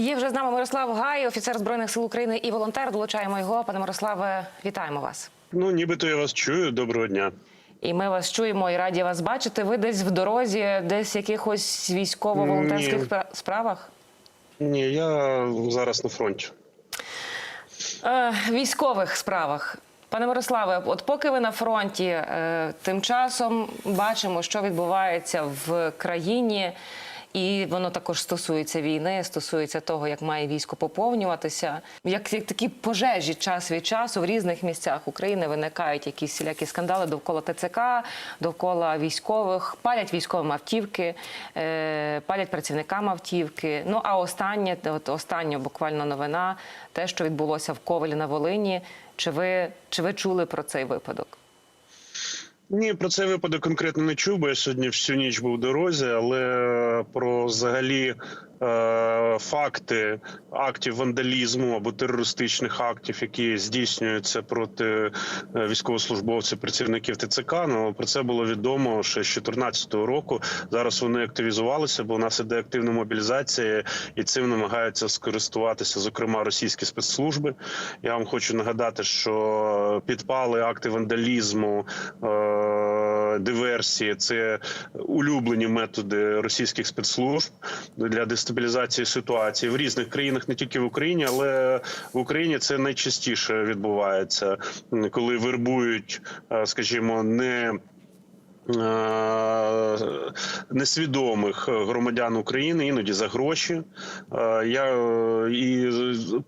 Є вже з нами Мирослав Гай, офіцер збройних сил України і волонтер. Долучаємо його. Пане Мирославе, вітаємо вас. Ну, нібито я вас чую. Доброго дня. І ми вас чуємо і раді вас бачити. Ви десь в дорозі, десь в якихось військово-волонтерських справах? Ні, я зараз на фронті. Е, військових справах. Пане Мирославе, от поки ви на фронті, е, тим часом бачимо, що відбувається в країні, і воно також стосується війни, стосується того, як має військо поповнюватися. Як, як такі пожежі час від часу в різних місцях України виникають якісь всілякі скандали довкола ТЦК, довкола військових, палять військовим автівки, е, палять працівникам автівки. Ну а останнє, от остання буквально новина, те, що відбулося в Ковелі на Волині. Чи ви, чи ви чули про цей випадок? Ні, про цей випадок конкретно не чув, бо я сьогодні всю ніч був в дорозі, але про взагалі факти актів вандалізму або терористичних актів, які здійснюються проти е, військовослужбовців, працівників ТЦК. Ну про це було відомо ще з 2014 року. Зараз вони активізувалися, бо у нас іде активна мобілізація, і цим намагаються скористуватися, зокрема, російські спецслужби. Я вам хочу нагадати, що підпали акти вандалізму. Е, Диверсії. Це улюблені методи російських спецслужб для дестабілізації ситуації в різних країнах, не тільки в Україні, але в Україні це найчастіше відбувається, коли вербують, е, скажімо, не Несвідомих громадян України іноді за гроші Е, я е, і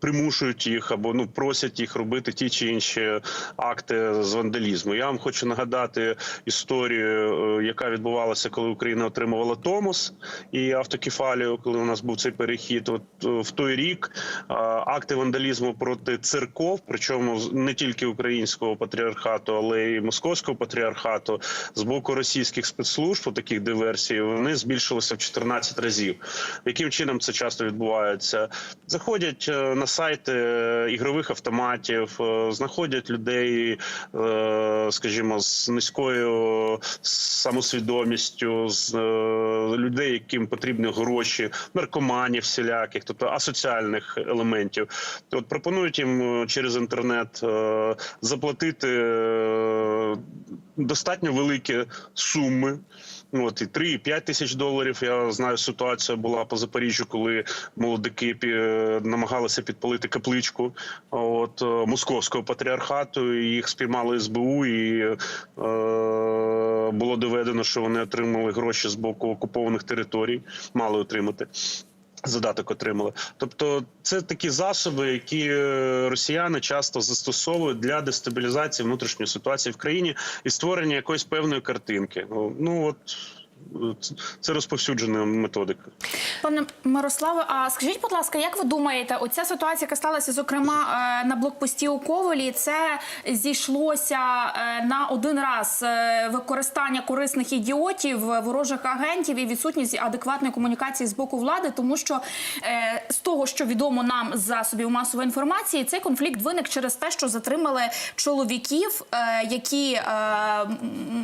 примушують їх або ну просять їх робити ті чи інші акти з вандалізму. Я вам хочу нагадати історію, е, яка відбувалася, коли Україна отримувала Томос і автокефалію, коли у нас був цей перехід. От е, в той рік е, акти вандалізму проти церков, причому не тільки українського патріархату, але й московського патріархату, з боку російських спецслужб таких диверсій, вони збільшилися в 14 разів. Яким чином це часто відбувається? Заходять е, на сайти е, ігрових автоматів, е, знаходять людей, скажімо, з низькою самосвідомістю, з людей, яким потрібні гроші, наркоманів всіляких, тобто асоціальних елементів. От пропонують їм через інтернет заплатити достатньо великі суми. От і 3, і 5 тисяч доларів. Я знаю, ситуація була по Запоріжжю, коли молодики пі- намагалися підпалити капличку от е, московського патріархату. і Їх спіймали СБУ, і е, було доведено, що вони отримали гроші з боку окупованих територій, мали отримати. Задаток отримали, тобто це такі засоби, які е, росіяни часто застосовують для дестабілізації внутрішньої ситуації в країні і створення якоїсь певної картинки. Ну от це- розповсюджена методика. Пане Мирославе, а скажіть, будь ласка, як ви думаєте, оця ситуація, яка сталася, зокрема е, на блокпості у Ковелі, це зійшлося е, на один раз е, використання корисних ідіотів, ворожих агентів і відсутність адекватної комунікації з боку влади, тому що з того, що відомо нам з засобів масової інформації, цей конфлікт виник через те, що затримали чоловіків, які,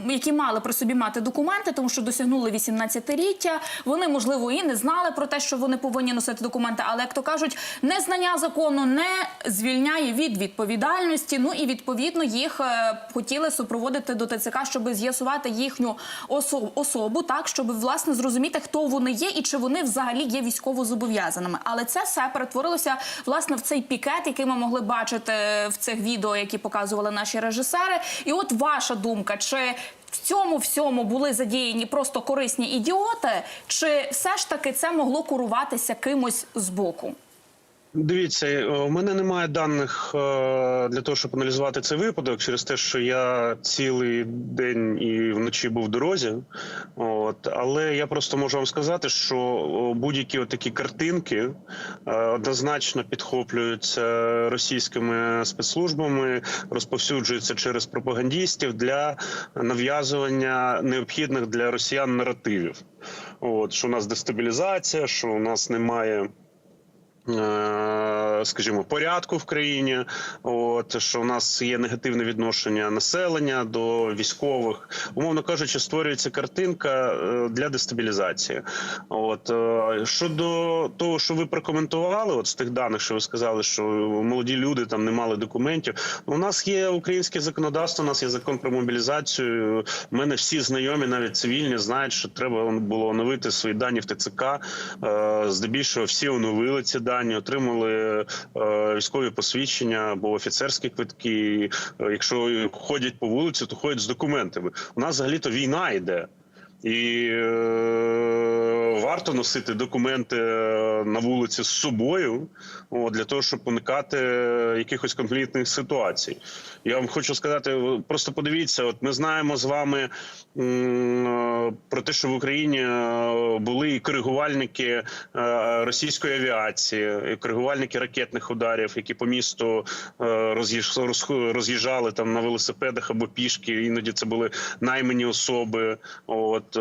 які мали при собі мати документи, тому що досягнули 18-річчя. Вони можливо і не знали про те, що вони повинні носити документи, але як то кажуть, незнання закону не звільняє від відповідальності. Ну і відповідно їх е, хотіли супроводити до ТЦК, щоб з'ясувати їхню осо- особу, так щоб власне зрозуміти, хто вони є і чи вони взагалі є військово зобов'язаними. Але це все перетворилося власне в цей пікет, який ми могли бачити в цих відео, які показували наші режисери. І от ваша думка, чи в цьому всьому були задіяні просто корисні ідіоти, чи все ж таки це могло куруватися кимось збоку? Дивіться, е, у мене немає даних е, для того, щоб аналізувати цей випадок, через те, що я цілий день і вночі був в дорозі. От але я просто можу вам сказати, що будь-які такі картинки е, однозначно підхоплюються російськими спецслужбами, розповсюджуються через пропагандістів для нав'язування необхідних для росіян наративів. От що у нас дестабілізація, що у нас немає. Е, скажімо, порядку в країні. От що у нас є негативне відношення населення до військових, умовно кажучи, створюється картинка е, для дестабілізації. От е, щодо того, що ви прокоментували, от з тих даних, що ви сказали, що молоді люди там не мали документів. У нас є українське законодавство, у нас є закон про мобілізацію. У мене всі знайомі, навіть цивільні, знають, що треба було оновити свої дані в ТЦК. Здебільшого всі оновили ці дані, отримали е, військові посвідчення або офіцерські квитки. Е, Якщо ходять по вулиці, то ходять з документами. У нас взагалі то війна йде. І е, варто носити документи е, на вулиці з собою о, для того, щоб уникати е, якихось конфліктних ситуацій. Я вам хочу сказати, просто подивіться, от ми знаємо з вами е, про те, що в Україні були і коригувальники російської авіації, і коригувальники ракетних ударів, які по місту роз'їжджали там на велосипедах або пішки. Іноді це були наймані особи, от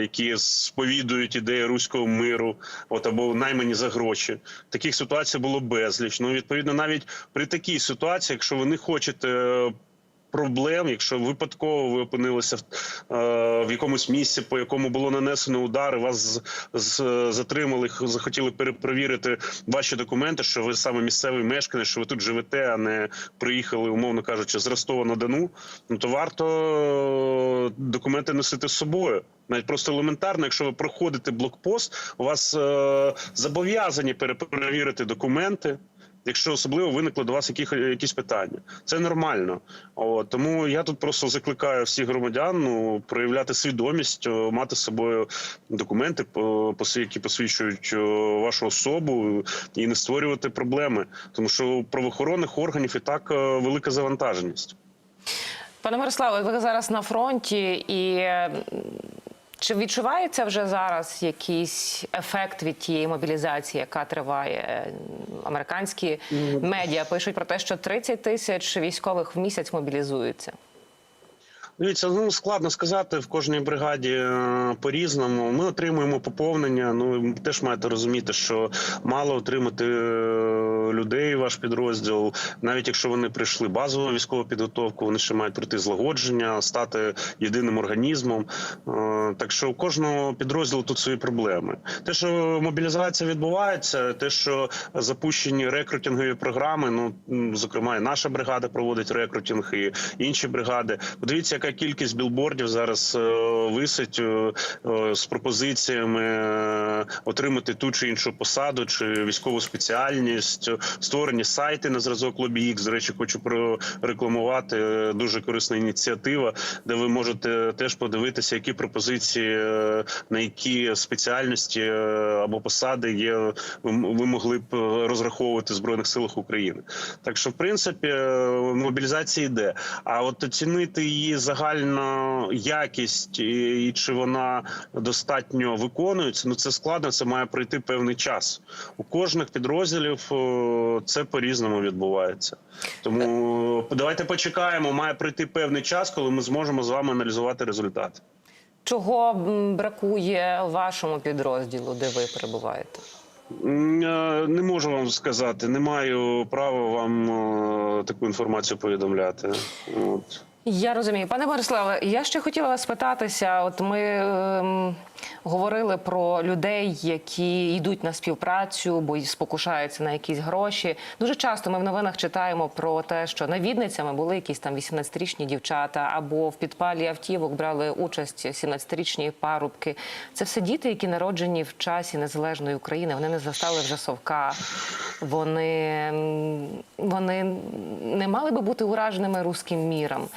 які сповідують ідеї руського миру, от або наймані за гроші. Таких ситуацій було безліч. Ну відповідно, навіть при такій ситуації, якщо ви не хочете. Проблем, якщо випадково ви опинилися в, е, в якомусь місці, по якому було нанесено удар, і вас з, затримали, захотіли перепровірити ваші документи, що ви саме місцевий мешканець, що ви тут живете, а не приїхали, умовно кажучи, з Ростова на Дону. Ну то варто документи носити з собою. Навіть просто елементарно, якщо ви проходите блокпост, у вас е, зобов'язані перепровірити документи. Якщо особливо виникли до вас яких, якісь питання, це нормально. От, тому я тут просто закликаю всіх громадян ну, проявляти свідомість, о, мати з собою документи, по- пос- які посвідчують о, вашу особу, і не створювати проблеми, тому що у правоохоронних органів і так е, велика завантаженість. Пане Мирославе, ви зараз на фронті, і чи відчувається вже зараз якийсь ефект від тієї мобілізації, яка триває? Американські медіа пишуть про те, що 30 тисяч військових в місяць мобілізуються. Дивіться, ну складно сказати в кожній бригаді е, по-різному. Ми отримуємо поповнення. Ну теж маєте розуміти, що мало отримати е, людей ваш підрозділ, навіть якщо вони прийшли базову військову підготовку, вони ще мають пройти злагодження, стати єдиним організмом. Так що у кожного підрозділу тут свої проблеми. Те, що мобілізація відбувається, те, що запущені рекрутингові програми. Ну зокрема, і наша бригада проводить рекрутинг, і інші бригади. Подивіться, яка кількість білбордів зараз е, висить е, е, з пропозиціями отримати ту чи іншу посаду, чи військову спеціальність, створені сайти на зразок LobbyX. До речі, хочу прорекламувати дуже корисна ініціатива, де ви можете теж подивитися, які пропозиції е, на які спеціальності е, або посади є. Ви могли б е, розраховувати в збройних силах України. Так що, в принципі, мобілізація йде. А от оцінити її загальну якість і, чи вона достатньо виконується, ну це складно. Це має пройти певний час. У кожних підрозділів це по різному відбувається. Тому давайте почекаємо. Має пройти певний час, коли ми зможемо з вами аналізувати результати. Чого бракує вашому підрозділу, де ви перебуваєте? Е, Не можу вам сказати, не маю права вам е, таку інформацію повідомляти. От. Я розумію, пане Бориславе. Я ще хотіла вас спитатися. От ми ем, говорили про людей, які йдуть на співпрацю, бо й спокушаються на якісь гроші. Дуже часто ми в новинах читаємо про те, що навідницями були якісь там 18-річні дівчата, або в підпалі автівок брали участь 17-річні парубки. Це все діти, які народжені в часі незалежної України. Вони не застали вже совка. Вони, вони не мали би бути ураженими руським міром.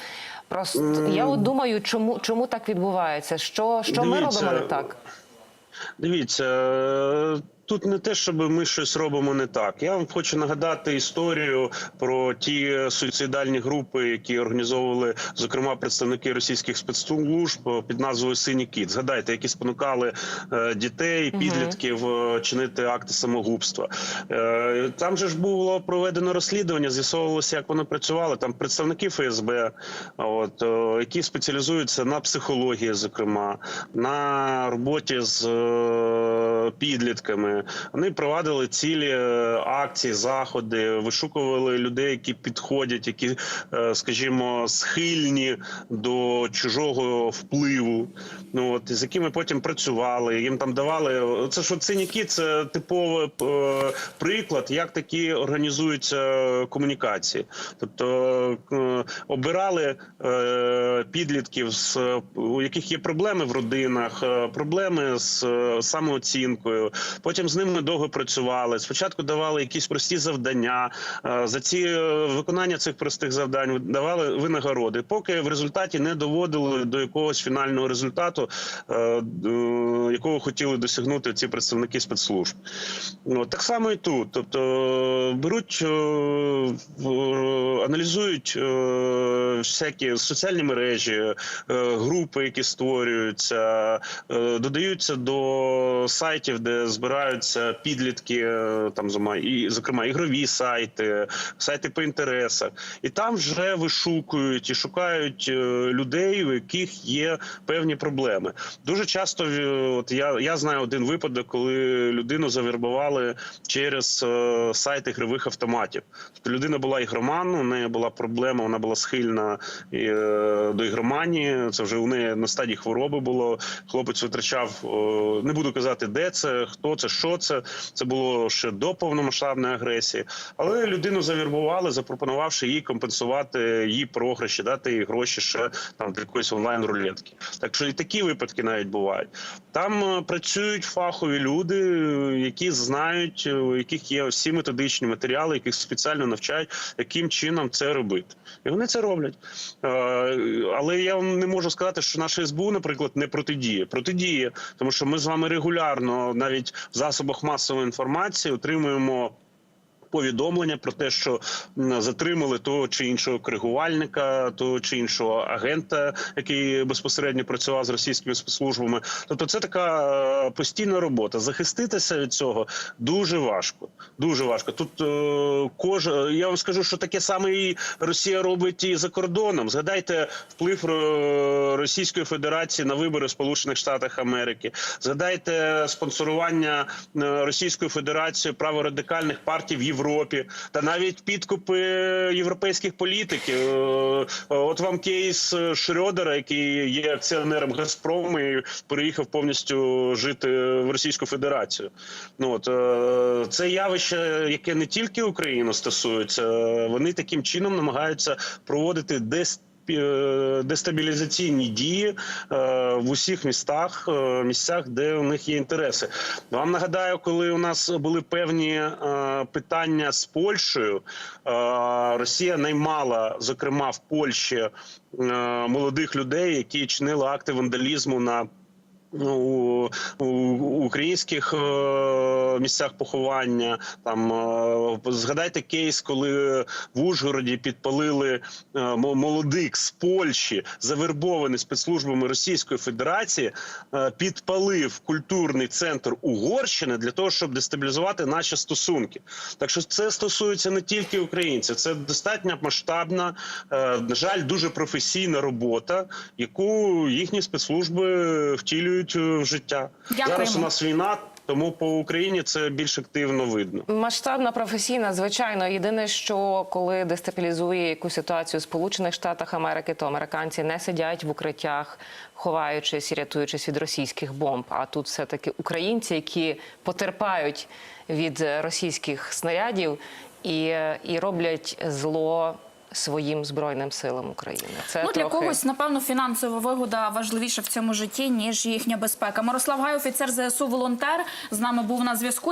Просто я от думаю, чому, чому так відбувається? Що, що ми робимо не так? Дивіться, тут не те, щоб ми щось робимо не так. Я вам хочу нагадати історію про ті суїцидальні групи, які організовували зокрема представники російських спецслужб під назвою Синій кіт. Згадайте, які спонукали е, дітей, підлітків е, чинити акти самогубства. Е, Там же ж було проведено розслідування, з'ясовувалося, як вони працювали. Там представники ФСБ, от які спеціалізуються на психології, зокрема на роботі з підлітками. Вони провадили цілі е, акції, заходи, вишукували людей, які підходять, які, е, скажімо, схильні до чужого впливу. Ну от з якими потім працювали, їм там давали. Це ж синяки, це типовий е, приклад, як такі організуються комунікації. Тобто обирали підлітків, у яких є проблеми в родинах, проблеми з самооцінкою. Потім з ними довго працювали. Спочатку давали якісь прості завдання. е, За ці е, виконання цих простих завдань давали винагороди, поки в результаті не доводили до якогось фінального результату, е, якого хотіли досягнути ці представники спецслужб. Ну, так само і тут. Тобто беруть, аналізують всякі соціальні мережі, групи, які створюються, додаються до сайтів, де збираються підлітки, е, там зокрема, і зокрема ігрові сайти, сайти по інтересах, і там вже вишукують і шукають е, людей, у яких є певні проблеми. Дуже часто е, от я, я знаю один випадок, коли людину завербували через сайт ігрових автоматів. Тобто людина була ігроман, у неї була проблема, вона була схильна до ігроманії. Це вже у неї на стадії хвороби було. Хлопець витрачав, не буду казати, де це, хто це, що це. Це було ще до повномасштабної агресії. Але людину завербували, запропонувавши їй компенсувати її програші, дати їй гроші ще там для якоїсь онлайн рулетки. Так що і такі випадки навіть бувають. Там е, працюють фахові люди, е, які знають, е, у яких є всі методичні матеріали, яких спеціально навчають, яким чином це робити. І вони це роблять. Але я вам не можу сказати, що наша СБУ, наприклад, не протидіє. Протидіє, тому що ми з вами регулярно, навіть в засобах масової інформації, отримуємо. Повідомлення про те, що затримали того чи іншого коригувальника, того чи іншого агента, який безпосередньо працював з російськими спецслужбами. Тобто, це така е, постійна робота. Захиститися від цього дуже важко. Дуже важко. Тут е, кож... я вам скажу, що таке саме і Росія робить і за кордоном. Згадайте вплив е, Російської Федерації на вибори в Сполучених Штатах Америки. Згадайте спонсорування Російською Федерацією праворадикальних партій в Європі та навіть підкупи європейських політиків. Е, От вам кейс Шрьодера, який є акціонером Газпрому і переїхав повністю жити в Російську Федерацію. Ну от е, це явище, яке не тільки Україну стосується, е, вони таким чином намагаються проводити десь. Е, Дестабілізаційні дії е, в усіх містах, е, місцях, де у них є інтереси. Вам нагадаю, коли у нас були певні питання з Польщею, Росія наймала, зокрема в Польщі, молодих людей, які чинили акти вандалізму на Ну, у, у українських місцях поховання. Там е, згадайте кейс, коли в Ужгороді підпалили е, молодик з Польщі, завербований спецслужбами Російської Федерації, е, підпалив культурний центр Угорщини для того, щоб дестабілізувати наші стосунки. Так що це стосується не тільки українців, це достатньо масштабна, на жаль, дуже професійна робота, яку їхні спецслужби втілюють в життя. Дякуємо. Зараз у нас війна, тому по Україні це більш активно видно. Масштабна професійна, звичайно. Єдине, що коли дестабілізує якусь ситуацію в Сполучених Штатах Америки, то американці не сидять в укриттях, ховаючись і рятуючись від російських бомб. А тут все таки українці, які потерпають від російських снарядів і, і роблять зло. Своїм збройним силам України це Ну, для когось, напевно, фінансова вигода важливіша в цьому житті, ніж їхня безпека. Мирослав Гай, офіцер ЗСУ, волонтер, з нами був на зв'язку.